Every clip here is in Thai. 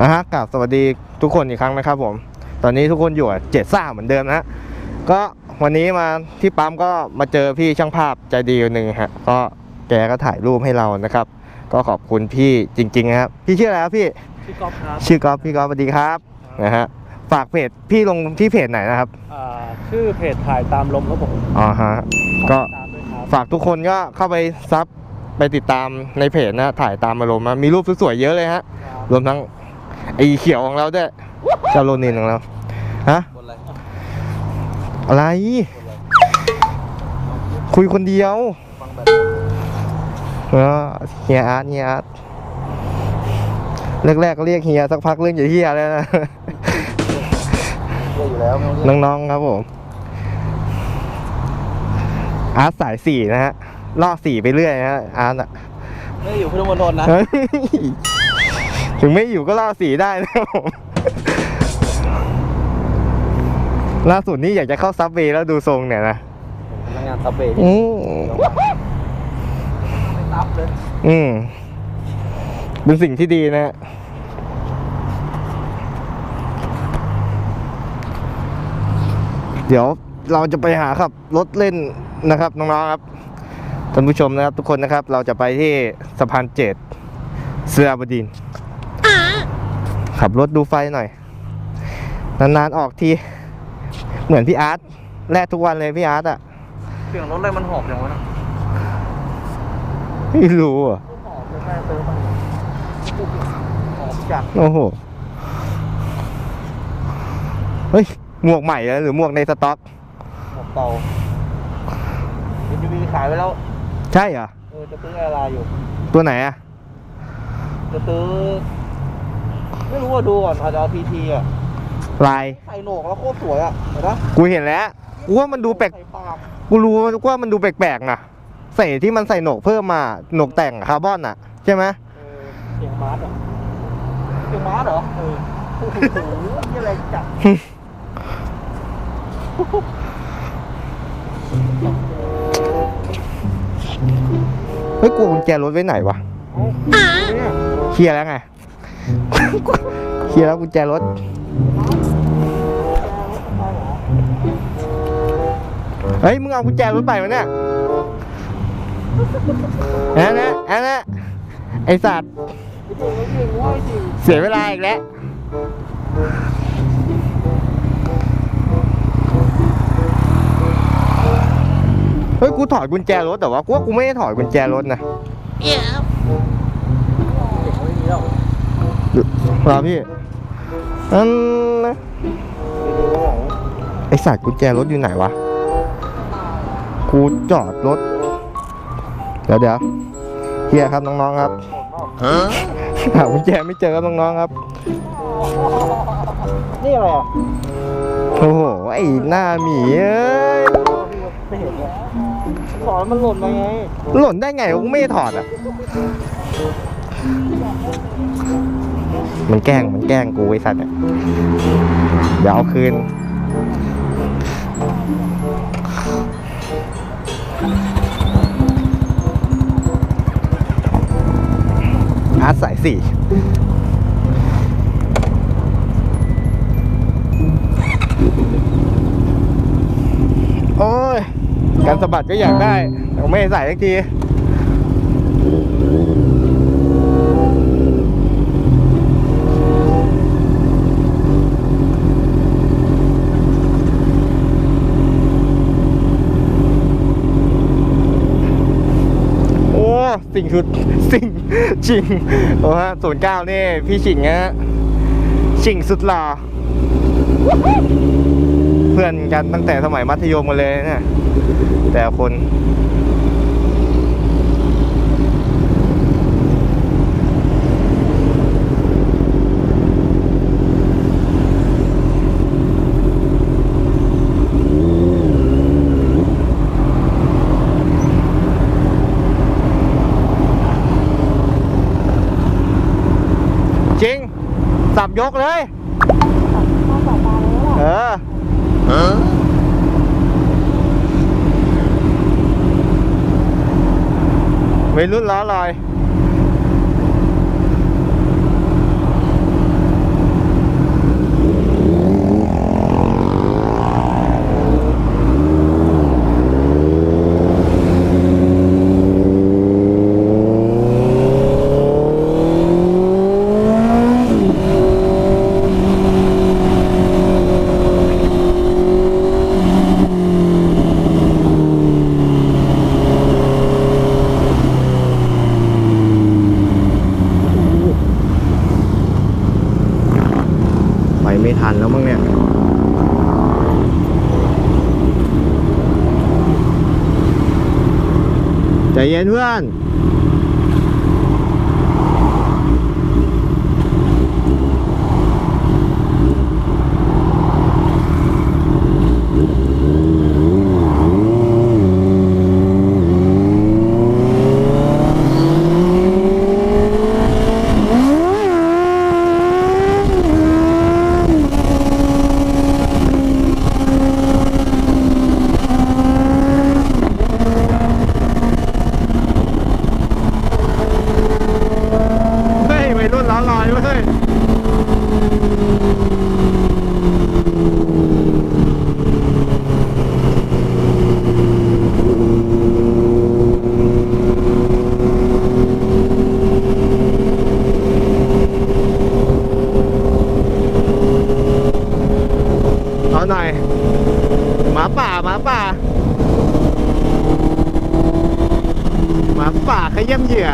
นะฮะกราบสวัสดีทุกคนอีกครั้งนะครับผม ตอนนี้ทุกคนอยู่กับเจ็ดซ่าเหมือนเดิมนะฮะก็วันนี้มาที่ปั๊มก็มาเจอพี่ช่างภาพใจดีคนหนึ่งฮะก็แกก็ถ่ายรูปให้เรานะครับ ก็ขอบคุณพี่จริงๆนะครับพี่ชื่ออะไรครับพี่ชื่อกอล์ฟครับชื่อกอฟพี่กอฟสวัสดีครับนะฮะฝากเพจพี่ลงที่เพจไหนนะครับอ่าชื่อเพจถ่ายตามลมครับผมอ๋อฮะก็ตามด้วยครับฝากทุกคนก็เข้าไปซับไปติดตามในเพจนะถ่ายตามอารมณ์นะมีรูปสวยๆเยอะเลยฮะรวมทั้ง ไอเขียวของเราด้วยเจ้าโรนินของเราฮะคนอะไรอะไร คุยคนเดียวฟังแบบเออเฮียอาร์ตเฮียอาร์ตแรกๆก็เรียกเฮียสักพักเรื่องใหญ่เฮียแล้วนะเรียกอยู่แล้วไม่ต้องเรียกน้องๆครับผมอาร์ตสายสี่นะฮะล่อสี่ไปเรื่อยนะฮะอาร์ตอะไม่ได้อยู่พุทธมณฑลนะเฮ้ย ถึงไม่อยู่ก็ล่อสีได้นะครับผมล่าสุดนี้อยากจะเข้าซับเวย์แล้วดูทรงเนี่ยนะพนักงานซับเวย์อืมไม่ซับเลยอืมเป็นสิ่งที่ดีนะฮะเดี๋ยวเราจะไปหาขับรถเล่นนะครับน้องๆครับท่านผู้ชมนะครับทุกคนนะครับ เราจะไปที่สะพานเจ็ดเสือบดินทร์ ขับรถดูไฟหน่อย นานๆออกที เหมือนพี่อาร์ตแลกทุกวันเลยพี่อาร์ตอะเสียงรถอะไรมันหอบอย่างวะนะไม่รู้อะหอบเลยแม่เติมมันหอบจัดโอ้โห เฮ้ย หมวกใหม่เหรอหรือหมวกในสต็อกหอบเตาเอ็นยูวีขายไปแล้ว ใช่เหรอ เออ จะซื้ออะไรอยู่ ตัวไหนอะจะซื้อ ไม่รู้ว่าดูก่อนอาจจะเอาพีทีอะลาย ใส่โหนกแล้วโคตรสวยอะเห็นปะกูเห็นแล้วกูว่ามันดูแปลก ใส่ปากกูรู้ว่ามันดูแปลกๆนะใส่ที่มันใส่โหนกเพิ่มมาโหนกแต่งคาร์บอนอะใช่ไหมเออเสียงมาร์สอะเสียงมาร์สเหรอเออโอ้โหนี่อะไรจัดเฮ้ยกูเอากุญแจรถไว้ไหนวะเนี่ยเคลียร์แล้วไง เคลียร์แล้วกุญแจรถเฮ้ย มึงเอากุญแจรถไปมาเนี่ยแอนนะแอนนะไอสัตว์ เสียเวลาอีกแล้ว เฮ้ย กูถอดกุญแจรถแต่ว่ากูว่ากูไม่ได้ถอดกุญแจรถนะ เหรอพี่นั่นนะไอสัตว์กุญแจรถอยู่ไหนวะ กูจอดรถ เดี๋ยวเดี๋ยวเฮียครับน้องๆครับหากุญแจไม่เจอครับน้องๆครับ นี่อะไรอะโอ้โห ไอหน้าหมีเอ้ยไม่เห็นเลยสอนมันหล่นมาไง หล่นได้ไงวะกูไม่ได้ถอดอะ มันแกล้งมันแกล้งกูไอสัตว์เนี่ยเดี๋ยวเอาคืน อาร์ตสายสี่โอ้ย การสะบัดก็อยากได้แต่ไม่ใส่สักที โอ้ สิ่งสุดสิ่งชิงโอ้ฮะศูนย์เก้านี่พี่ชิงฮะชิงสุดหล่อเพื่อนกันตั้งแต่สมัยมัธยมกันเลยเนี่ยแต่คน จริง สับ ยกเลย เออเออไม่รุ่นล้อลอย ใจเย็นเพื่อน เฮ้ยวัยรุ่นล้อลอยเว้ยเอาหน่อยหมาป่าหมาป่าหมาป่าขย้ำเหยื่อ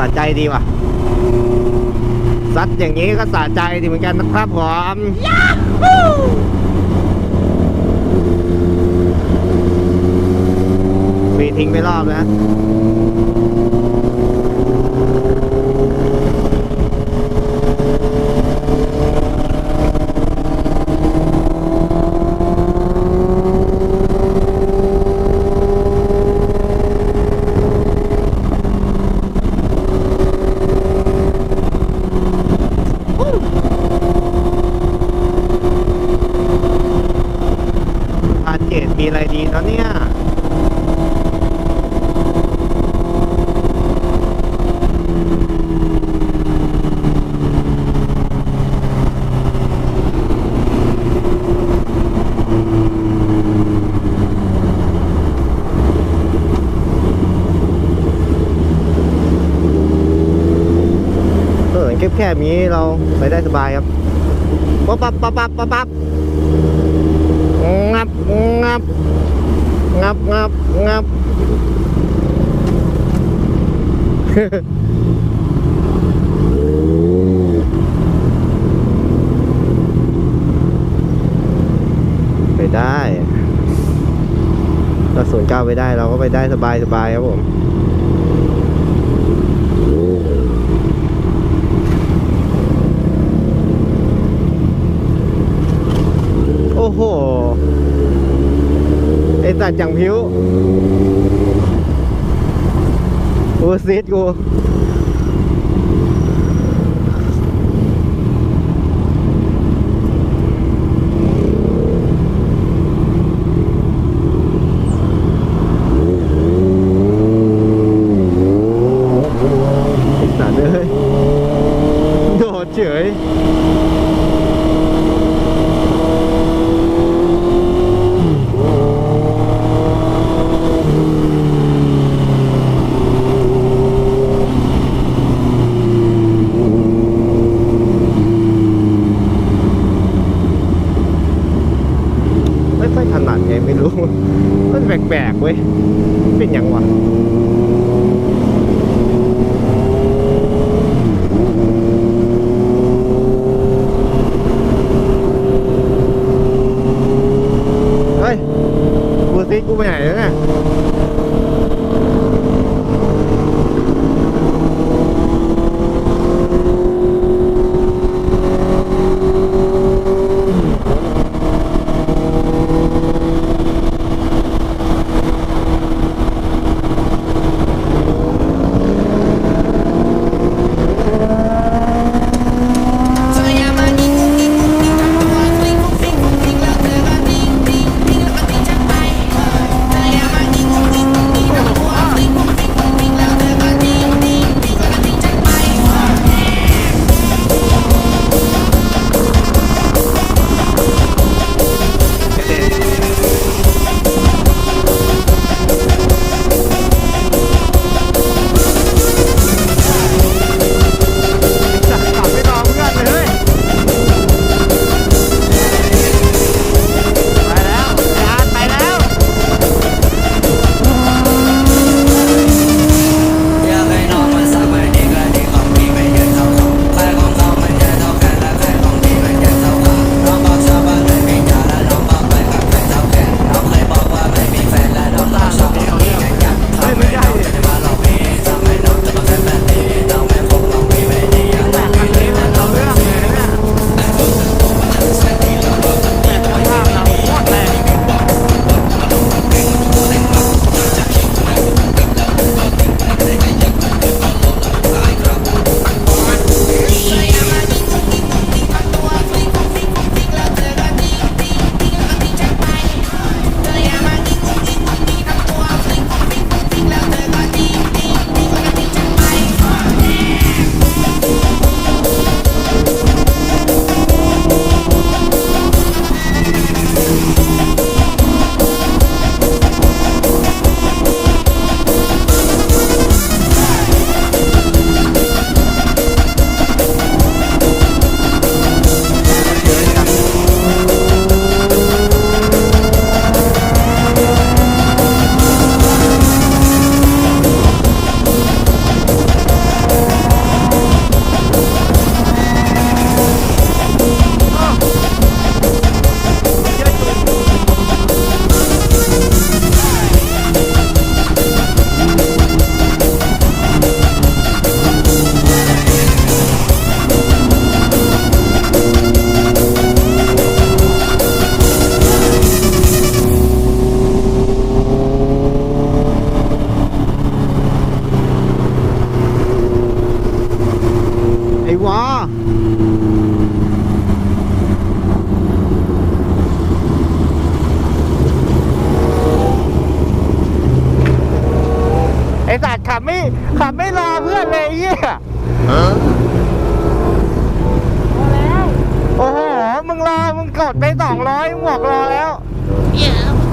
สะใจ ดีว่ะซัดอย่างนี้ก็สะใจดีเหมือนกันนะครับผมยาฮูฟรีทิ้งไปรอบนะานเกตมีอะไรดีเนาะเนี่ย เออแค บๆนี้เราไปได้สบายครับปั๊บปั๊บปั๊บปั๊บปั๊บปั๊บงับงับงับงับงับไปได้ เราส่วนเก้าไปได้เราก็ไปได้สบายสบายครับผม โอ้โห ไอสัตว์อย่างผิว กูซีดกูไอสัตว์เลยโดดเฉย ไม่ค่อยถนัดไงไม่รู้ มันแปลกๆเว้ย เป็นยังวะ เฮ้ย กูซีกูไปไหนแล้วเนี่ย แบบไม่รอเพื่อนเลยไอ้เหี้ยพอแล้วโอ้โห มึงรอ มึงกดไปสองร้อยมึงบอกรอแล้วจ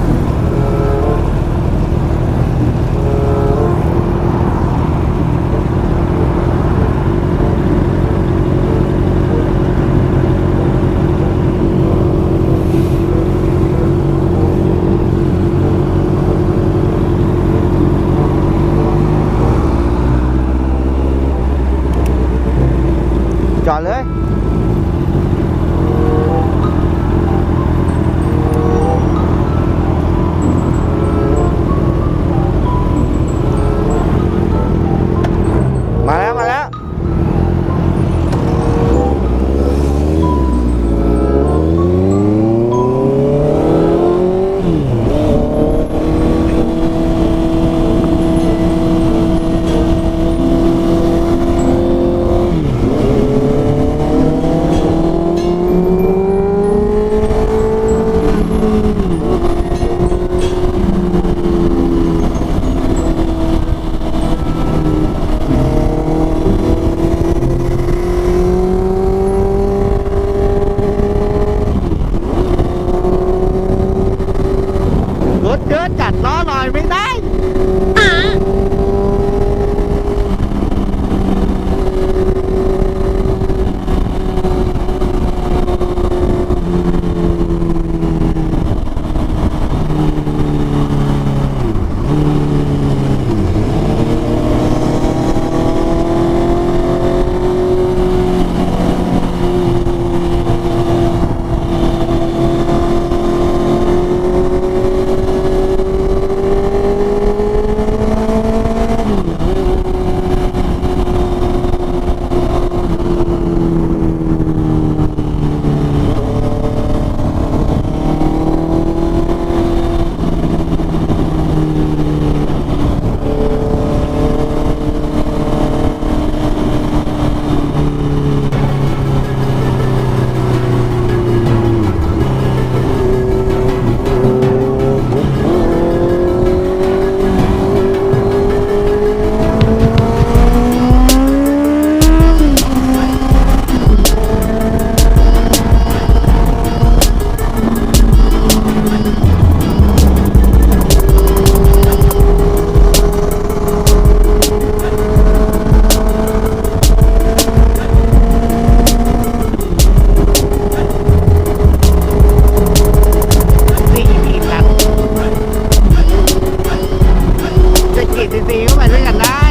You're nó gần đó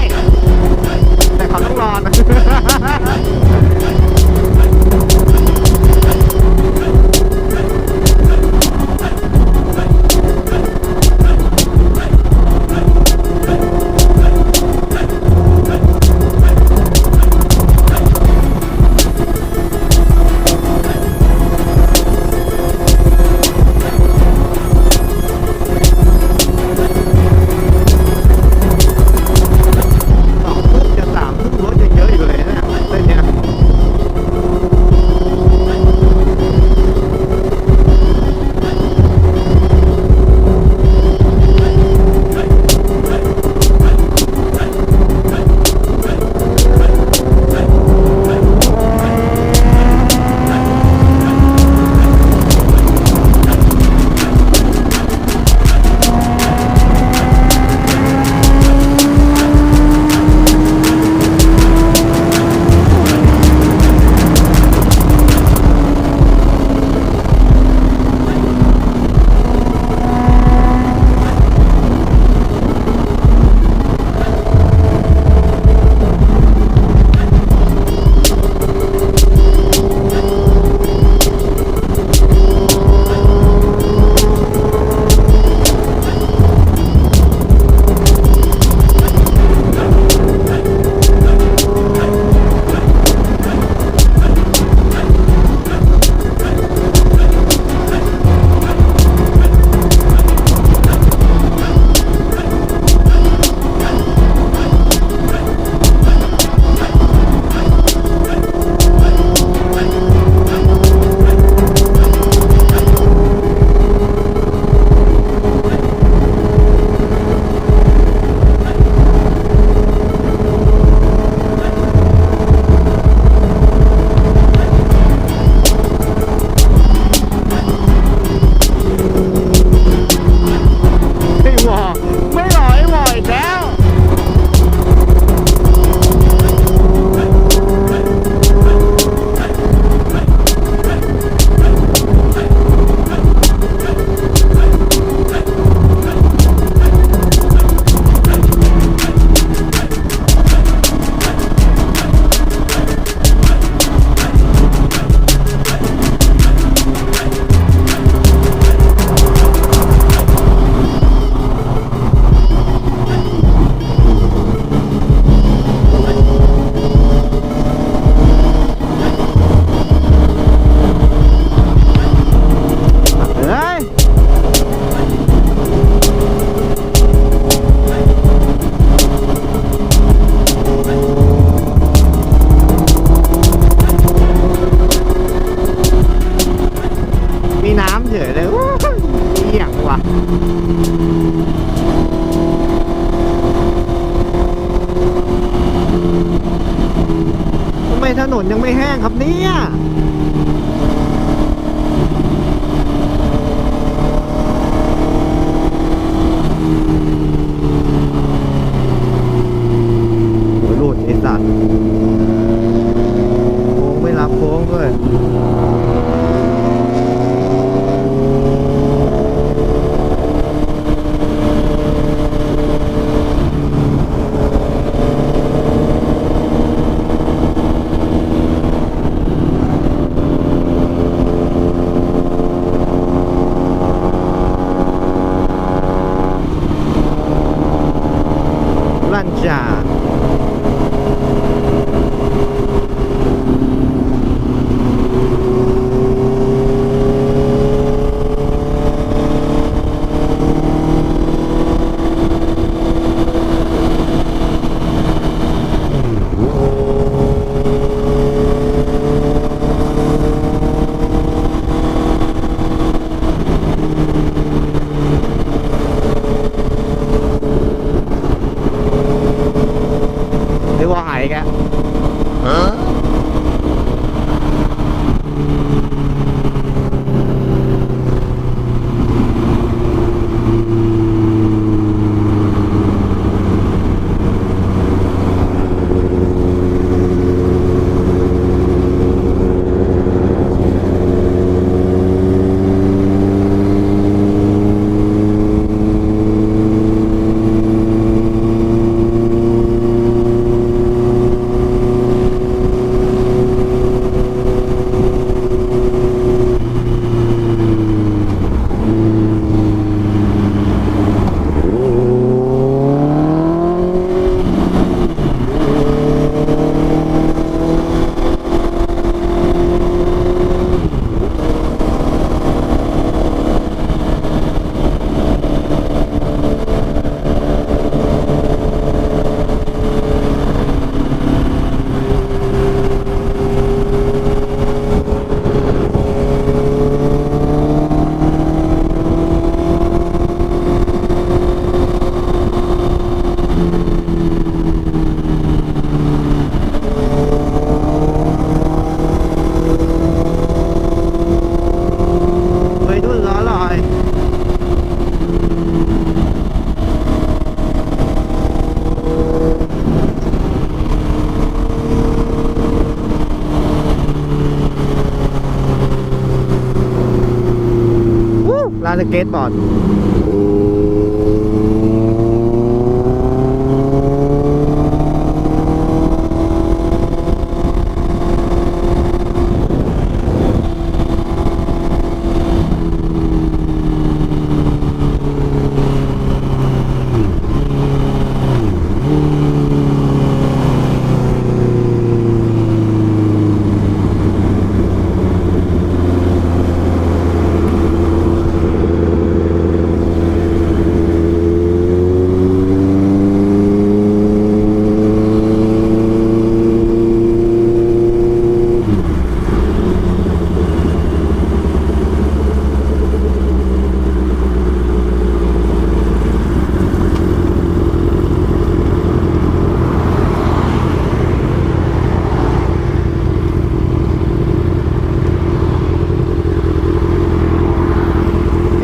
านสเก็ตบอร์ด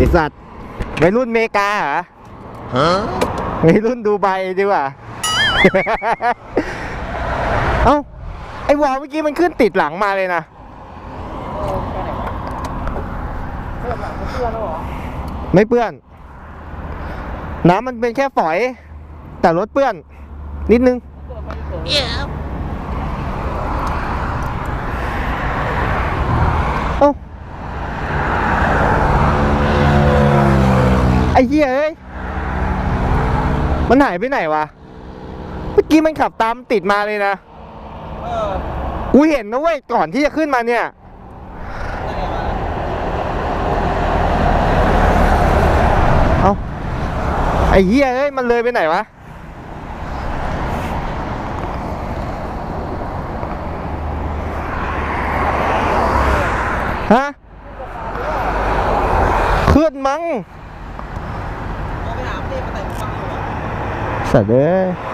ไอสัตว์ วัยรุ่นเมกาเหรอวัยรุ่นดูไบดีกว่า เอ้า ไอวอลเมื่อกี้มันขึ้นติดหลังมาเลยนะเพื่อนหลังเพื่อนแล้วเหรอไม่เปื้อน น้ำมันเป็นแค่ฝอย แต่รถเปื้อน นิดนึงเอ้า ไอ้ เหี้ยเอ้ย มันหายไปไหนวะ เมื่อกี้มันขับตามติดมาเลยนะ เออกูเห็นนะเว้ย ก่อนที่จะขึ้นมาเนี่ยเอ้า ไอ้เหี้ยเอ้ย มันเลยไปไหนวะ ฮะ ขึ้นมั้ง เอา